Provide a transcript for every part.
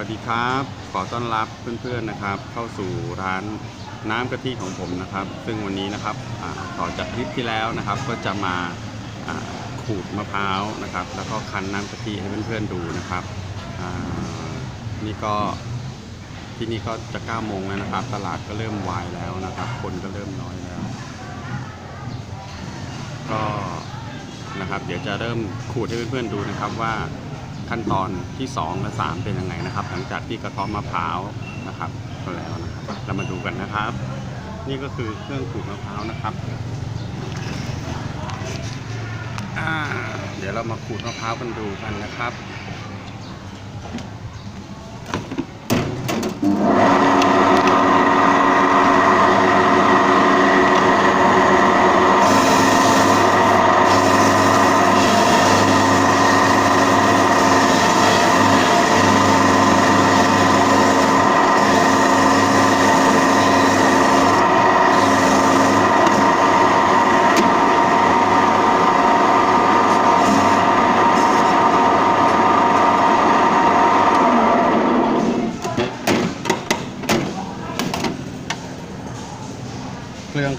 วัสดีครับ ขอต้อนรับเพื่อนๆนะครับ เข้าสู่ร้านน้ำกะทิของผมนะครับ ซึ่งวันนี้นะครับต่อจากคลิปที่แล้วนะครับ ก็จะมาขูดมะพร้าวนะครับ แล้วก็คั้นน้ำกะทิให้เพื่อนๆดูนะครับนี่ก็ที่นี่ก็จะ9โมงแล้วนะครับ ตลาดก็เริ่มวายแล้วนะครับ คนก็เริ่มน้อยแล้ว ก็นะครับ เดี๋ยวจะเริ่มขูดให้เพื่อนๆดูนะครับว่า ขั้นตอนที่ 2 และ 3 เป็นยังไงนะครับ หลังจากที่กระท้อมมะพร้าวนะครับก็แล้วนะครับเรามาดูกันนะครับ นี่ก็คือเครื่องขูดมะพร้าวนะครับเดี๋ยวเรามาขูดมะพร้าวกันดูกันนะครับ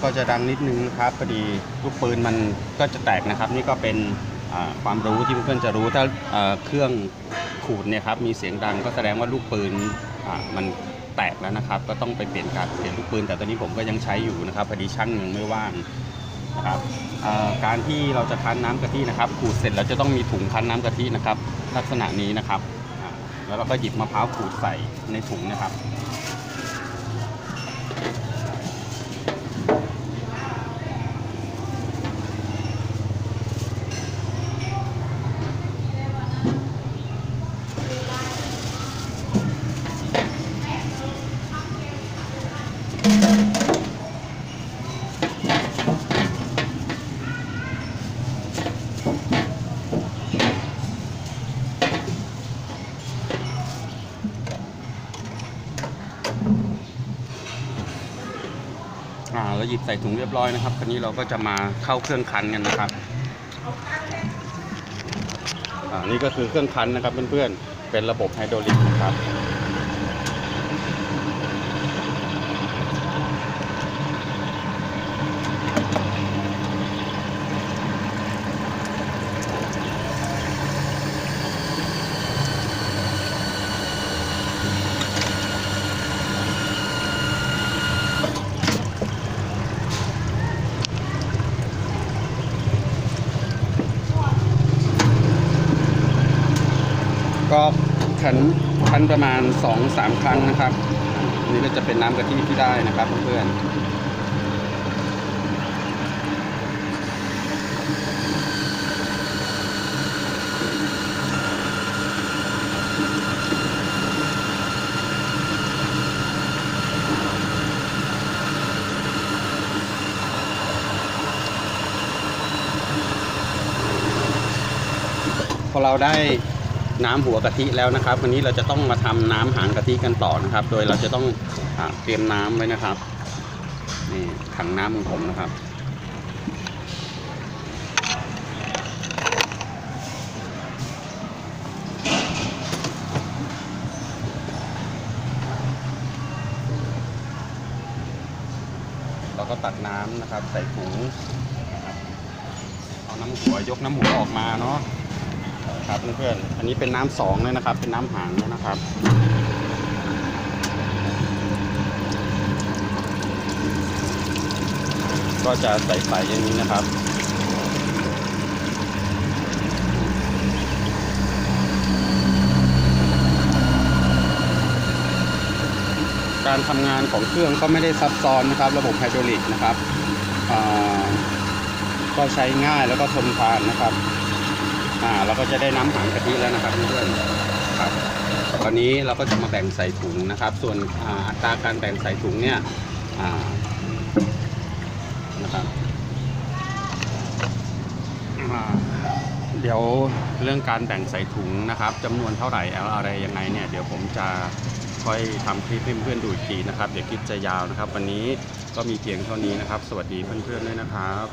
ก็จะดังนิดนึงนะครับพอดีลูกปืนมันก็จะแตกนะครับ นี่ก็เป็นความรู้ที่เพื่อนๆจะรู้ถ้าเครื่องขูดเนี่ยครับมีเสียงดังก็แสดงว่าลูกปืนมันแตกแล้วนะครับ ก็ต้องไปเปลี่ยนการเปลี่ยนลูกปืน แต่ตอนนี้ผมก็ยังใช้อยู่นะครับพอดีช่างยังไม่ว่างนะครับการที่เราจะคั้นน้ำกะทินะครับ ขูดเสร็จแล้วจะต้องมีถุงคั้นน้ำกะทินะครับ ลักษณะนี้นะครับ แล้วเราก็หยิบมะพร้าวขูดใส่ในถุงนะครับ อ่าเราหยิบใส่ถุงเรียบร้อยนะครับ คราวนี้เราก็จะมาเข้าเครื่องคั้นกันนะครับ อ่า นี่ก็คือเครื่องคั้นนะครับเพื่อนๆ เป็นระบบไฮดรอลิกนะครับ ก็คั้นคั้นประมาณ 2-3 ครั้งนะครับอันนี่ก็จะเป็นน้ำกะทิที่ได้นะครับเพื่อนพอเราได้ น้ำหัวกะทิแล้วนะครับ วันนี้เราจะต้องมาทำน้ำหางกะทิกันต่อนะครับ โดยเราจะต้องอเตรียมน้ำไว้นะครับนี่ถังน้ำของผมนะครับเราก็ตักน้ำนะครับ ใส่ถุงเอาน้ำหัวยกน้ำหัวออกมาเนาะ ครับเพื่อนๆ อันนี้เป็นน้ำสองเลยนะครับ เป็นน้ำหางแล้วนะครับ ก็จะใสๆอย่างนี้นะครับการทำงานของเครื่องก็ไม่ได้ซับซ้อนนะครับ ระบบไฮดรอลิกนะครับก็ใช้ง่ายแล้วก็ทนทานนะครับ อ่าเราก็จะได้น้ำหางกะทิแล้วนะครับเพื่อนๆครับตอนนี้เราก็จะมาแบ่งใส่ถุงนะครับ ส่วนอ่าอัตราการแบ่งใส่ถุงเนี่ยอ่านะครับอ่าเดี๋ยวเรื่องการแบ่งใส่ถุงนะครับจำนวนเท่าไหร่อะไรยังไงเนี่ยเดี๋ยวผมจะค่อยทำคลิปให้เพื่อนๆดูอีกทีนะครับ เดี๋ยวคลิปจะยาวนะครับ วันนี้ก็มีเพียงเท่านี้นะครับ สวัสดีเพื่อนๆด้วยนะครับ